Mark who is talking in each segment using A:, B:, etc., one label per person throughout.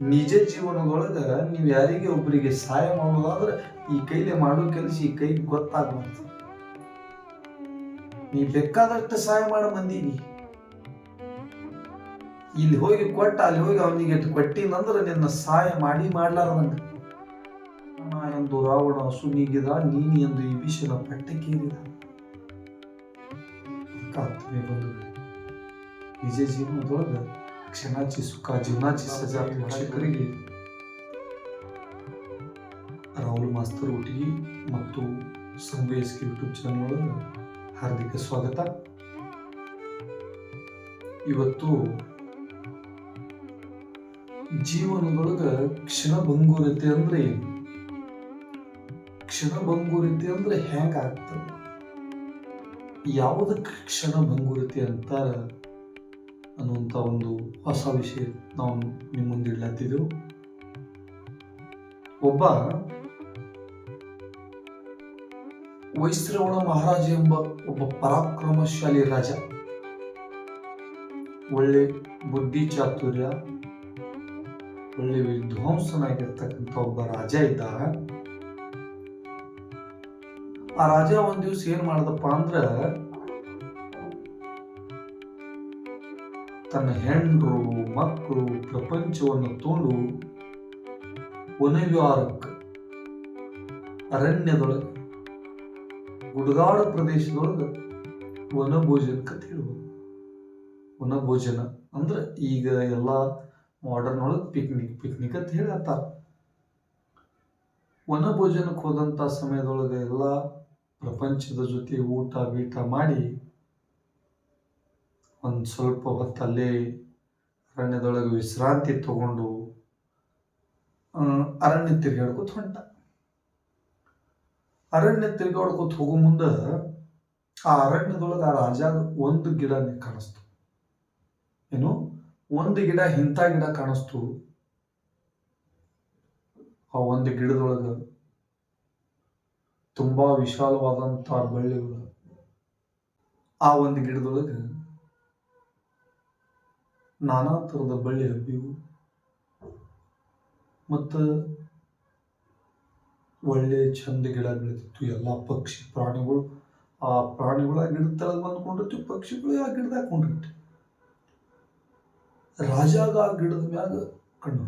A: ನಿಜ ಜೀವನದೊಳಗ ನೀವು ಯಾರಿಗೆ ಒಬ್ಬರಿಗೆ ಸಹಾಯ ಮಾಡೋದಾದ್ರೆ ಈ ಕೈಲಿ ಮಾಡೋ ಕೆಲಸ ಈ ಕೈಗೆ ಗೊತ್ತಾಗ್ಬಾರ್ದು. ನೀ ಬೇಕಾದಷ್ಟು ಸಹಾಯ ಮಾಡ ಬಂದೀನಿ. ಇಲ್ಲಿ ಹೋಗಿ ಕೊಟ್ಟ, ಅಲ್ಲಿ ಹೋಗಿ ಅವನಿಗೆ ಕೊಟ್ಟಿನಂದ್ರೆ ನಿನ್ನ ಸಹಾಯ ಮಾಡಿ ಮಾಡ್ಲಾರ್ದಂಗ ಎಂದು ರಾವಣ ಸುನೀಗಿದ, ನೀನು ಎಂದು ಈ ವಿಷಯ ಪಟ್ಟಕ್ಕೇರಿದ ನಿಜ ಜೀವನದೊಳಗ ಕ್ಷಣಾಚಿ ಸುಖ ಜೀವನಾಚಿ ಸಜಾ ವೀಕ್ಷಕರಿಗೆ ರಾಹುಲ್ ಮಾಸ್ತರ್ ಒಟ್ಟಿಗೆ ಮತ್ತು ಸಂವೇಸ್ಕಿ ಯೂಟ್ಯೂಬ್ ಚಾನಲ್ ಒಳಗೆ ಹಾರ್ದಿಕ ಸ್ವಾಗತ. ಇವತ್ತು ಜೀವನದೊಳಗ ಕ್ಷಣಭಂಗುರತೆ ಅಂದ್ರೆ ಏನು? ಕ್ಷಣಭಂಗುರತೆ ಅಂದ್ರೆ ಹೆಂಗಾಗ್ತದೆ? ಯಾವುದಕ್ಕೆ ಕ್ಷಣಭಂಗುರತೆ ಅಂತಾರ? ಅನ್ನುವಂಥ ಒಂದು ಹೊಸ ವಿಷಯ ನಾವು ನಿಮ್ಮ ಮುಂದೆ ಇಡ್ಲತ್ತಿದ್ದೆವು ಒಬ್ಬ ವೈಶ್ರವಣ ಮಹಾರಾಜ ಎಂಬ ಒಬ್ಬ ಪರಾಕ್ರಮಶಾಲಿ ರಾಜ. ಒಳ್ಳೆ ಬುದ್ಧಿ ಚಾತುರ್ಯ, ಒಳ್ಳೆ ವಿದ್ವಾಂಸನಾಗಿರ್ತಕ್ಕಂಥ ಒಬ್ಬ ರಾಜ ಇದ್ದ ಆ ರಾಜ ಒಂದ್ ದಿವ್ಸ ಏನ್ ಮಾಡ್ದಪ್ಪ ಅಂದ್ರ ತನ್ನ ಹೆಂಡರು ಮಕ್ಕಳು ಪ್ರಪಂಚವನ್ನು ತೋಂಡು ವನವಿಹಾರಕ್ಕೆ ಅರಣ್ಯದೊಳಗೆ, ಗುಡ್ಗಾಡು ಪ್ರದೇಶದೊಳಗೆ ವನಭೋಜನಕ್ಕೆ ಅಂತ ಹೇಳ್ಬೋದು ವನಭೋಜನ ಅಂದ್ರೆ ಈಗ ಎಲ್ಲ ಮಾಡರ್ನ್ ಒಳಗೆ ಪಿಕ್ನಿಕ್ ಪಿಕ್ನಿಕ್ ಅಂತ ಹೇಳತ್ತಾರ. ವನಭೋಜನಕ್ಕೆ ಹೋದಂಥ ಸಮಯದೊಳಗೆ ಎಲ್ಲ ಪ್ರಪಂಚದ ಜೊತೆ ಊಟ ಬೀಟ ಮಾಡಿ ಒಂದು ಸ್ವಲ್ಪ ಹೊತ್ತು ಅಲ್ಲೇ ಅರಣ್ಯದೊಳಗೆ ವಿಶ್ರಾಂತಿ ತಗೊಂಡು ಅರಣ್ಯ ತಿರುಗಾಡ್ಕೊತ ಹೊಂಟ. ಅರಣ್ಯ ತಿರುಗಾಡ್ಕೊತ ಹೋಗೋ ಮುಂದೆ ಆ ಅರಣ್ಯದೊಳಗೆ ಆ ರಾಜಾಗ ಒಂದು ಗಿಡ ಕಾಣಿಸ್ತು. ಏನು? ಒಂದು ಗಿಡ ಇಂಥ ಗಿಡ ಕಾಣಿಸ್ತು. ಆ ಒಂದು ಗಿಡದೊಳಗೆ ತುಂಬಾ ವಿಶಾಲವಾದಂತ ಬಳ್ಳಿಗಳು. ಆ ಒಂದು ಗಿಡದೊಳಗ ನಾನಾ ಥರದ ಬಳ್ಳಿ ಹಬ್ಬಿವು. ಮತ್ತು ಒಳ್ಳೆ ಚಂದ ಗಿಡ ಬೆಳೆದಿತ್ತು, ಎಲ್ಲ ಪಕ್ಷಿ ಪ್ರಾಣಿಗಳು. ಆ ಪ್ರಾಣಿಗಳು ಆ ಗಿಡದ ತಳಗೆ ಬಂದ್ಕೊಂಡಿರ್ತು ಪಕ್ಷಿಗಳು ಆ ಗಿಡದಾಗ ಕೊಂಡಿರ್ತು. ರಾಜಾಗ ಆ ಗಿಡದ ಮ್ಯಾಗ ಕಣ್ಣು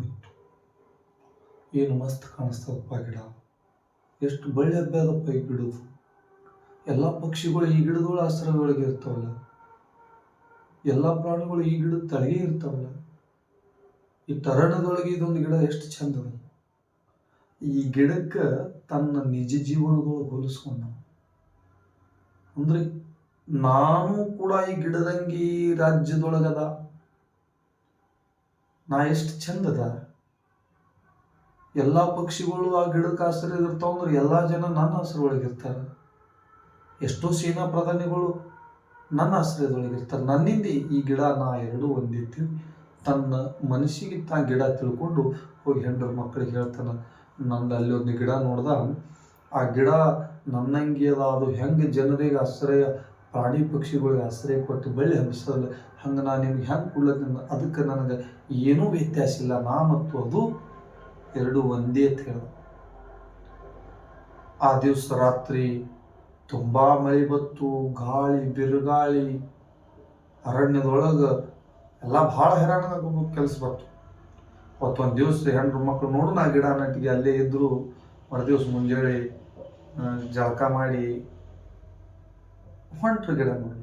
A: ಏನು ಮಸ್ತ್ ಕಾಣಿಸ್ತದಪ್ಪ ಗಿಡ. ಎಷ್ಟು ಬಳ್ಳಿ ಹಬ್ಬದಪ್ಪ ಈ ಗಿಡದು. ಎಲ್ಲ ಪಕ್ಷಿಗಳು ಈ ಗಿಡದೊಳ ಆಶ್ರಯದೊಳಗೆ ಇರ್ತಾವಲ್ಲ. ಎಲ್ಲ ಪ್ರಾಣಿಗಳು ಈ ಗಿಡದ ತಳಗೆ ಇರ್ತಾವಲ್ಲ? ಈ ತರಣದೊಳಗೆ ಇದೊಂದು ಗಿಡ ಎಷ್ಟು ಚಂದ ಈ ಗಿಡಕ್ಕೆ ತನ್ನ ನಿಜ ಜೀವನದೊಳಗೆ ಹೋಲಿಸ್ಕೊಂಡ ಅಂದ್ರೆ ನಾನು ಕೂಡ ಈ ಗಿಡದಂಗಿ ರಾಜ್ಯದೊಳಗದ. ನಾ ಎಷ್ಟು ಚಂದದ ಎಲ್ಲ ಪಕ್ಷಿಗಳು ಆ ಗಿಡಕ್ಕೆ ಆಸರೆ ಇರ್ತಾವಂದ್ರೆ ಎಲ್ಲಾ ಜನ ನನ್ನ ಆಶ್ರಯದೊಳಗೆ ಇರ್ತಾರ ಎಷ್ಟೋ ಸೇನಾ ಪ್ರಧಾನಿಗಳು ನನ್ನ ಆಶ್ರಯದೊಳಗೆ ಇರ್ತಾರೆ. ನನ್ನಿಂದ ಈ ಗಿಡ ನಾ ಎರಡೂ ಒಂದಿತ್ತು, ತನ್ನ ಮನಸ್ಸಿಗೆ ತಾ ಗಿಡ ತಿಳ್ಕೊಂಡು ಹೋಗಿ ಹೆಂಡ್ರ ಮಕ್ಕಳಿಗೆ ಹೇಳ್ತಾನೆ, ನಂದು ಅಲ್ಲಿ ಒಂದು ಗಿಡ ನೋಡ್ದ, ಆ ಗಿಡ ನನ್ನಂಗೆ ಅದ, ಅದು ಹೆಂಗೆ ಜನರಿಗೆ ಆಶ್ರಯ, ಪ್ರಾಣಿ ಪಕ್ಷಿಗಳಿಗೆ ಆಶ್ರಯ ಕೊಟ್ಟು ಬಳ್ಳಿ ಹಬ್ಬಿಸಲ್ಲ ಹಂಗೆ ನಾನು ನಿಮ್ಗೆ ಹೆಂಗೆ ಕೊಡ್ಲತ್ತಿನ? ಅದಕ್ಕೆ ನನಗೆ ಏನೂ ವ್ಯತ್ಯಾಸ ಇಲ್ಲ. ನಾ ಮತ್ತು ಅದು ಎರಡು ಒಂದೇ ಅಂತ ಆ ದಿವಸ ರಾತ್ರಿ ತುಂಬಾ ಮಳೆ ಬತ್ತು, ಗಾಳಿ, ಬಿರುಗಾಳಿ, ಅರಣ್ಯದೊಳಗೆ ಎಲ್ಲ ಭಾಳ ಹೈರಾಣ ಕೆಲಸ ಬಂತು ಅವತ್ತೊಂದು ದಿವಸ ಹೆಣ್ಣು ಮಕ್ಕಳು ನೋಡು ನಾ ಗಿಡ ನಟಿಗೆ ಅಲ್ಲೇ ಇದ್ರು ಮರುದಿವ್ಸ ಮುಂಜಾನೆ ಜಳಕ ಮಾಡಿ ಹೊಂಟ್ರು ಗಿಡ ನೋಡಿ.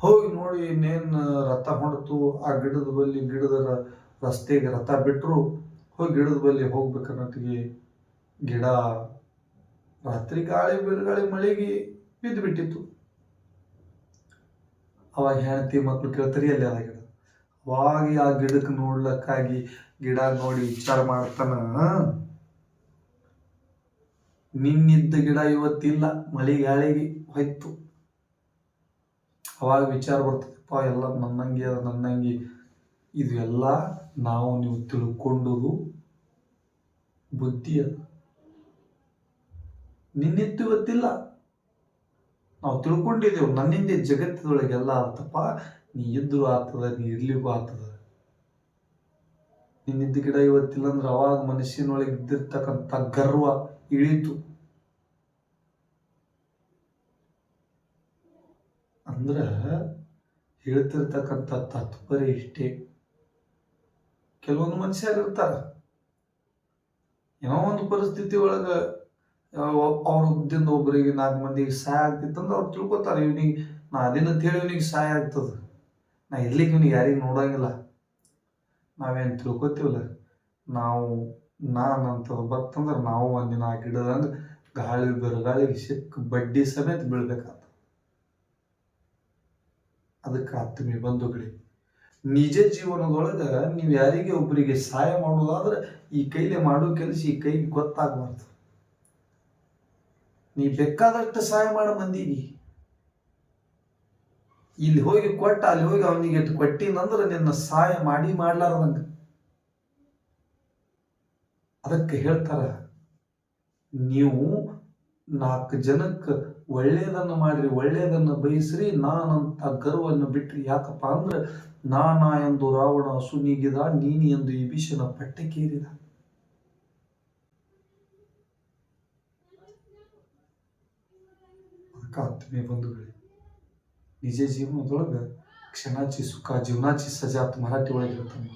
A: ಹೋಗಿ ನೋಡಿ ಇನ್ನೇನು ರಥ ಹೊಂಡ್ತು ಆ ಗಿಡದ ಬಲ್ಲಿ ಗಿಡದ ರಸ್ತೆಗೆ ರಥ ಬಿಟ್ಟರು ಹೋಗಿ ಗಿಡದ ಬಲ್ಲಿ ಹೋಗ್ಬೇಕನ್ನೋಟಿಗೆ ಗಿಡ ರಾತ್ರಿ ಗಾಳಿ ಬಿರುಗಾಳಿ ಮಳೆಗೆ ಬಿದ್ದು ಬಿಟ್ಟಿತ್ತು. ಅವಾಗ ಹೆಂಡತಿ ಮಕ್ಕಳು ಕೇಳ್ತಾರೆ ಅಲ್ಲಿ ಅದ ಗಿಡ. ಅವಾಗ ಆ ಗಿಡಕ್ಕೆ ನೋಡ್ಲಕ್ಕಾಗಿ ಗಿಡ ನೋಡಿ ವಿಚಾರ ಮಾಡ್ತಾನ ನಿನ್ನಿದ್ದ ಗಿಡ ಇವತ್ತಿಲ್ಲ, ಮಳೆ ಗಾಳಿಗೆ ಹೋಯ್ತು. ಅವಾಗ ವಿಚಾರ ಬರ್ತದಪ್ಪ ಎಲ್ಲ ನನ್ನಂಗೆ ಅದ ನನ್ನಂಗೆ, ಇದು ಎಲ್ಲ ನಾವು ನೀವು ತಿಳ್ಕೊಂಡುದು ಬುದ್ಧಿ ಅದ. ನಿನ್ನಿತ್ತು ಇವತ್ತಿಲ್ಲ ನಾವು ತಿಳ್ಕೊಂಡಿದ್ದೇವೆ, ನನ್ನಿಂದ ಜಗತ್ತದೊಳಗೆಲ್ಲ ಆತಪ್ಪ ನೀ ಇದ್ರೂ ಆಗ್ತದ, ನೀ ಇರ್ಲಿಗೂ ಆಗ್ತದ. ನಿನ್ನಿದ್ದ ಗಿಡ ಇವತ್ತಿಲ್ಲ ಅಂದ್ರೆ ಅವಾಗ ಮನುಷ್ಯನೊಳಗೆ ಇದ್ದಿರ್ತಕ್ಕಂಥ ಗರ್ವ ಇಳಿತು ಅಂದ್ರ ಹೇಳ್ತಿರ್ತಕ್ಕಂಥ ತಾತ್ಪರ್ಯ ಇಷ್ಟೇ. ಕೆಲವೊಂದು ಮನುಷ್ಯರು ಇರ್ತಾರ. ಏನೋ ಒಂದು ಪರಿಸ್ಥಿತಿ ಒಳಗ ಅವ್ರದಿಂದ ಒಬ್ಬರಿಗೆ ನಾಲ್ಕು ಮಂದಿಗೆ ಸಹಾಯ ಆಗ್ತಿತ್ತಂದ್ರೆ ಅವ್ರು ತಿಳ್ಕೊತಾರೆ, ಇವ್ನಿಗೆ ನಾ ಅದಿನ ಹೇಳಿ ಇವನಿಗೆ ಸಹಾಯ ಆಗ್ತದ. ನಾ ಇರ್ಲಿಕ್ಕೆ ಇವನಿಗೆ ಯಾರಿಗೆ ನೋಡಂಗಿಲ್ಲ. ನಾವೇನು ತಿಳ್ಕೊತೀವಲ್ಲ? ನಾವು ನಾನಂತ ಬರ್ತಂದ್ರೆ ನಾವು ಒಂದಿನ ಆ ಗಿಡದಂಗೆ ಗಾಳಿ ಬೆರಗಾಳಿಗೆ ಸಿಕ್ಕ ಬಡ್ಡಿ ಸಮೇತ ಬೀಳ್ಬೇಕಾತ. ಅದಕ್ಕೆ ಆತ್ಮಿ ಬಂಧುಗಳಿ, ನಿಜ ಜೀವನದೊಳಗ ನೀವು ಯಾರಿಗೆ ಒಬ್ಬರಿಗೆ ಸಹಾಯ ಮಾಡೋದಾದ್ರೆ ಈ ಕೈಲಿ ಮಾಡೋ ಕೆಲಸ ಈ ಕೈಗೆ ಗೊತ್ತಾಗಬಾರ್ದು. ನೀ ಬೇಕಾದಷ್ಟು ಸಹಾಯ ಮಾಡ ಮಂದಿಗೆ. ಇಲ್ಲಿ ಹೋಗಿ ಕೊಟ್ಟ, ಅಲ್ಲಿ ಹೋಗಿ ಅವನಿಗೆ ಕೊಟ್ಟಿನಂದ್ರೆ ನಿನ್ನ ಸಹಾಯ ಮಾಡಿ ಮಾಡ್ಲಾರ್ದಂಗ ಅದಕ್ಕೆ ಹೇಳ್ತಾರ, ನೀವು ನಾಲ್ಕು ಜನಕ್ಕೆ ಒಳ್ಳೆಯದನ್ನು ಮಾಡಿರಿ ಒಳ್ಳೆಯದನ್ನು ಬಯಸ್ರಿ, ನಾನಂತ ಗರ್ವವನ್ನು ಬಿಟ್ರಿ. ಯಾಕಪ್ಪ ಅಂದ್ರೆ ನಾನಾ ಎಂದು ರಾವಣ ಸುನಿಗಿದ, ನೀನಿ ಎಂದು ಈ ವಿಷನ ಪಟ್ಟಕ್ಕೇರಿದ ಆತ್ಮೀಯ ಬಂಧುಗಳೇ ನಿಜ ಜೀವನದೊಳಗೆ ಕ್ಷಣಾಚಿ ಸುಖ ಜೀವನಾಚಿ ಸಜಾತ್ ಮರಾಠಿ ಒಳಗೆ ಹೇಳ್ತಾನೆ